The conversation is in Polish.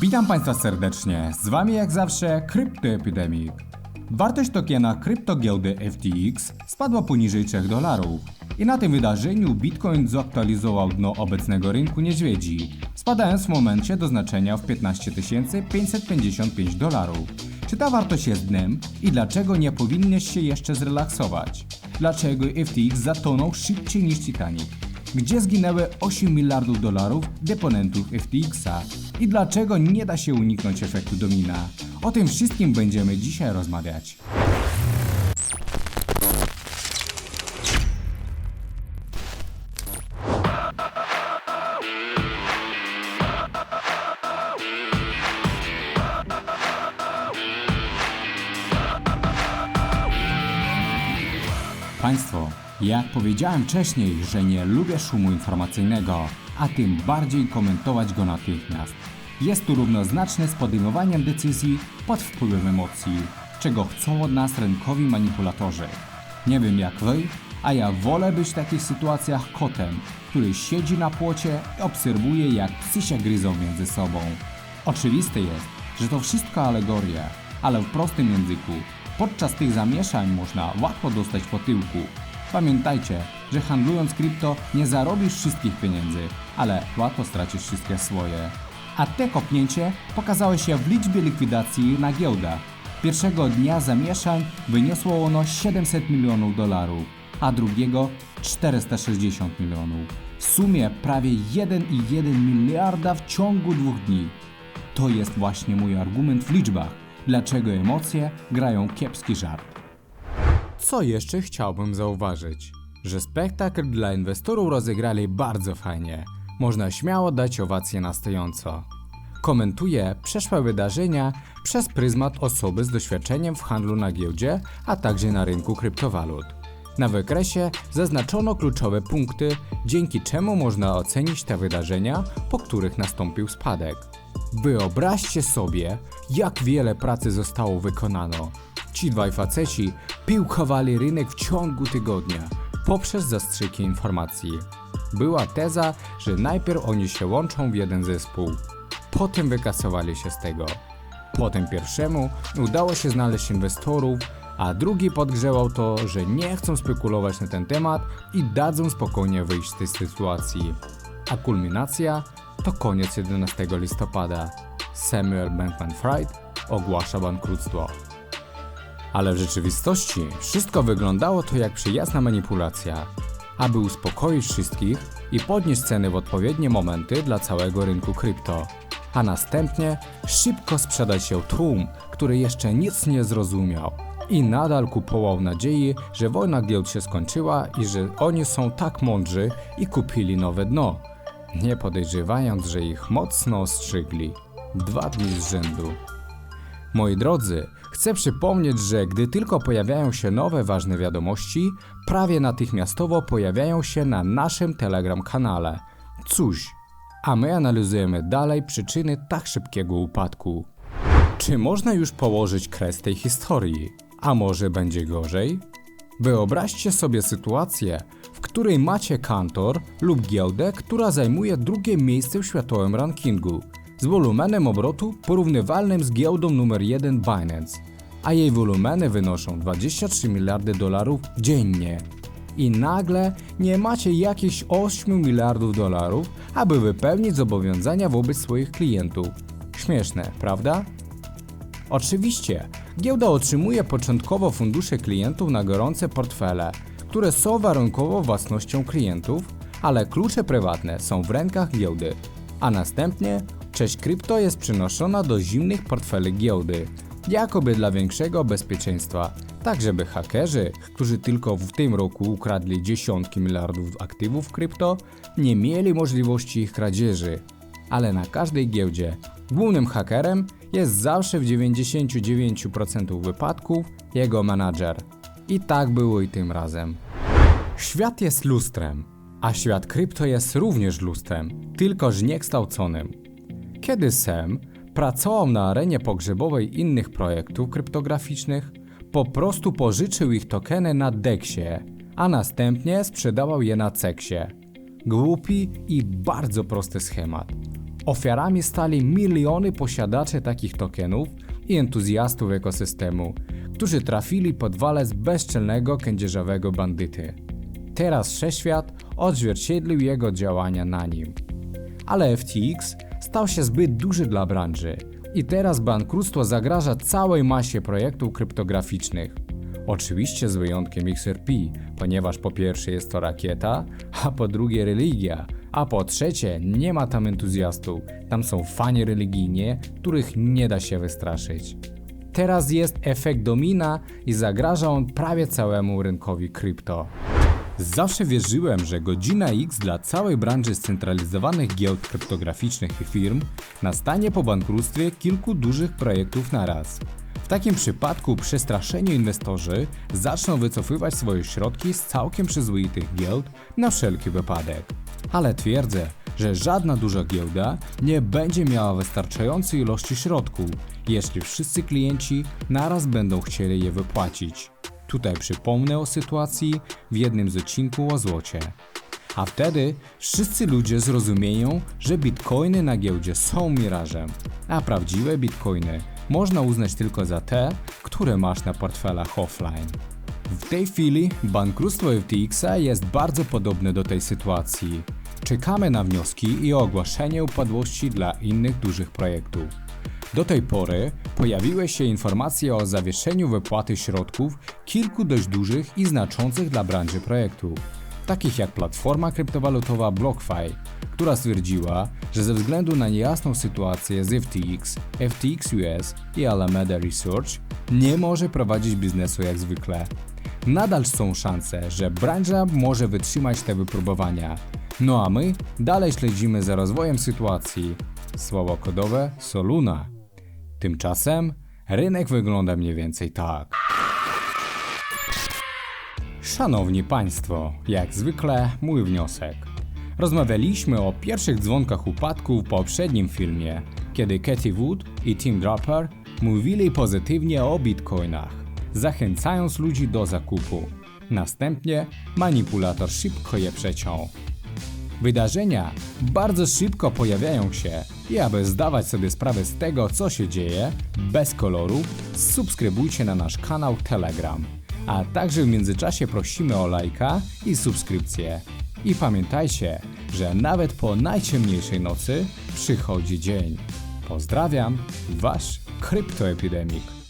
Witam Państwa serdecznie, z Wami jak zawsze Kryptoepidemic. Wartość tokena kryptogiełdy FTX spadła poniżej 3 dolarów i na tym wydarzeniu Bitcoin zaktualizował dno obecnego rynku niedźwiedzi, spadając w momencie do znaczenia w 15 555 dolarów. Czy ta wartość jest dnem i dlaczego nie powinniś się jeszcze zrelaksować? Dlaczego FTX zatonął szybciej niż Titanic? Gdzie zginęły 8 miliardów dolarów deponentów FTX-a i dlaczego nie da się uniknąć efektu domina? O tym wszystkim będziemy dzisiaj rozmawiać. Państwo, jak powiedziałem wcześniej, że nie lubię szumu informacyjnego, a tym bardziej komentować go natychmiast. Jest tu równoznaczne z podejmowaniem decyzji pod wpływem emocji, czego chcą od nas rynkowi manipulatorzy. Nie wiem jak wy, a ja wolę być w takich sytuacjach kotem, który siedzi na płocie i obserwuje jak psy się gryzą między sobą. Oczywiste jest, że to wszystko alegoria, ale w prostym języku. Podczas tych zamieszań można łatwo dostać po tyłku. Pamiętajcie, że handlując krypto nie zarobisz wszystkich pieniędzy, ale łatwo stracisz wszystkie swoje. A te kopnięcie pokazało się w liczbie likwidacji na giełdach. Pierwszego dnia zamieszań wyniosło ono 700 milionów dolarów, a drugiego 460 milionów. W sumie prawie 1,1 miliarda w ciągu dwóch dni. To jest właśnie mój argument w liczbach, dlaczego emocje grają kiepski żart. Co jeszcze chciałbym zauważyć? Że spektakl dla inwestorów rozegrali bardzo fajnie. Można śmiało dać owację na stojąco. Komentuję przeszłe wydarzenia przez pryzmat osoby z doświadczeniem w handlu na giełdzie, a także na rynku kryptowalut. Na wykresie zaznaczono kluczowe punkty, dzięki czemu można ocenić te wydarzenia, po których nastąpił spadek. Wyobraźcie sobie, jak wiele pracy zostało wykonano. Ci dwaj faceci piłkowali rynek w ciągu tygodnia poprzez zastrzyki informacji. Była teza, że najpierw oni się łączą w jeden zespół, potem wykasowali się z tego. Potem pierwszemu udało się znaleźć inwestorów, a drugi podgrzewał to, że nie chcą spekulować na ten temat i dadzą spokojnie wyjść z tej sytuacji. A kulminacja to koniec 11 listopada. Samuel Bankman-Fried ogłasza bankructwo. Ale w rzeczywistości wszystko wyglądało to jak przyjazna manipulacja. Aby uspokoić wszystkich i podnieść ceny w odpowiednie momenty dla całego rynku krypto. A następnie szybko sprzedać się tłum, który jeszcze nic nie zrozumiał i nadal kupował nadziei, że wojna giełd się skończyła i że oni są tak mądrzy i kupili nowe dno, nie podejrzewając, że ich mocno ostrzygli. Dwa dni z rzędu. Moi drodzy, chcę przypomnieć, że gdy tylko pojawiają się nowe ważne wiadomości, prawie natychmiastowo pojawiają się na naszym Telegram kanale. Cóż, a my analizujemy dalej przyczyny tak szybkiego upadku. Czy można już położyć kres tej historii? A może będzie gorzej? Wyobraźcie sobie sytuację, w której macie kantor lub giełdę, która zajmuje drugie miejsce w światowym rankingu z wolumenem obrotu porównywalnym z giełdą numer 1 Binance, a jej wolumeny wynoszą 23 miliardy dolarów dziennie. I nagle nie macie jakichś 8 miliardów dolarów, aby wypełnić zobowiązania wobec swoich klientów. Śmieszne, prawda? Oczywiście, giełda otrzymuje początkowo fundusze klientów na gorące portfele, które są warunkowo własnością klientów, ale klucze prywatne są w rękach giełdy, a następnie część krypto jest przenoszona do zimnych portfeli giełdy, jakoby dla większego bezpieczeństwa, tak żeby hakerzy, którzy tylko w tym roku ukradli dziesiątki miliardów aktywów krypto, nie mieli możliwości ich kradzieży. Ale na każdej giełdzie głównym hakerem jest zawsze w 99% wypadków jego menadżer. I tak było i tym razem. Świat jest lustrem, a świat krypto jest również lustrem, tylko że niekształconym. Kiedy Sam pracował na arenie pogrzebowej innych projektów kryptograficznych, po prostu pożyczył ich tokeny na Dexie, a następnie sprzedawał je na Ceksie. Głupi i bardzo prosty schemat. Ofiarami stali miliony posiadaczy takich tokenów i entuzjastów ekosystemu, którzy trafili pod walec bezczelnego kędzierzawego bandyty. Teraz wszechświat odzwierciedlił jego działania na nim. Ale FTX stał się zbyt duży dla branży i teraz bankructwo zagraża całej masie projektów kryptograficznych. Oczywiście z wyjątkiem XRP, ponieważ po pierwsze jest to rakieta, a po drugie religia, a po trzecie nie ma tam entuzjastów, tam są fani religijnie, których nie da się wystraszyć. Teraz jest efekt domina i zagraża on prawie całemu rynkowi krypto. Zawsze wierzyłem, że godzina X dla całej branży scentralizowanych giełd kryptograficznych i firm nastanie po bankructwie kilku dużych projektów naraz. W takim przypadku przestraszeni inwestorzy zaczną wycofywać swoje środki z całkiem przyzwoitych giełd na wszelki wypadek. Ale twierdzę, że żadna duża giełda nie będzie miała wystarczającej ilości środków, jeśli wszyscy klienci naraz będą chcieli je wypłacić. Tutaj przypomnę o sytuacji w jednym z odcinków o złocie. A wtedy wszyscy ludzie zrozumieją, że bitcoiny na giełdzie są mirażem, a prawdziwe bitcoiny można uznać tylko za te, które masz na portfelach offline. W tej chwili bankructwo FTX-a jest bardzo podobne do tej sytuacji. Czekamy na wnioski i ogłoszenie upadłości dla innych dużych projektów. Do tej pory pojawiły się informacje o zawieszeniu wypłaty środków kilku dość dużych i znaczących dla branży projektów, takich jak platforma kryptowalutowa BlockFi, która stwierdziła, że ze względu na niejasną sytuację z FTX, FTX US i Alameda Research nie może prowadzić biznesu jak zwykle. Nadal są szanse, że branża może wytrzymać te wypróbowania. No a my dalej śledzimy za rozwojem sytuacji. Słowo kodowe Soluna. Tymczasem rynek wygląda mniej więcej tak. Szanowni Państwo, jak zwykle mój wniosek. Rozmawialiśmy o pierwszych dzwonkach upadku w poprzednim filmie, kiedy Katie Wood i Tim Draper mówili pozytywnie o bitcoinach, zachęcając ludzi do zakupu. Następnie manipulator szybko je przeciął. Wydarzenia bardzo szybko pojawiają się i aby zdawać sobie sprawę z tego, co się dzieje, bez koloru, subskrybujcie na nasz kanał Telegram. A także w międzyczasie prosimy o lajka i subskrypcję. I pamiętajcie, że nawet po najciemniejszej nocy przychodzi dzień. Pozdrawiam, wasz kryptoepidemik.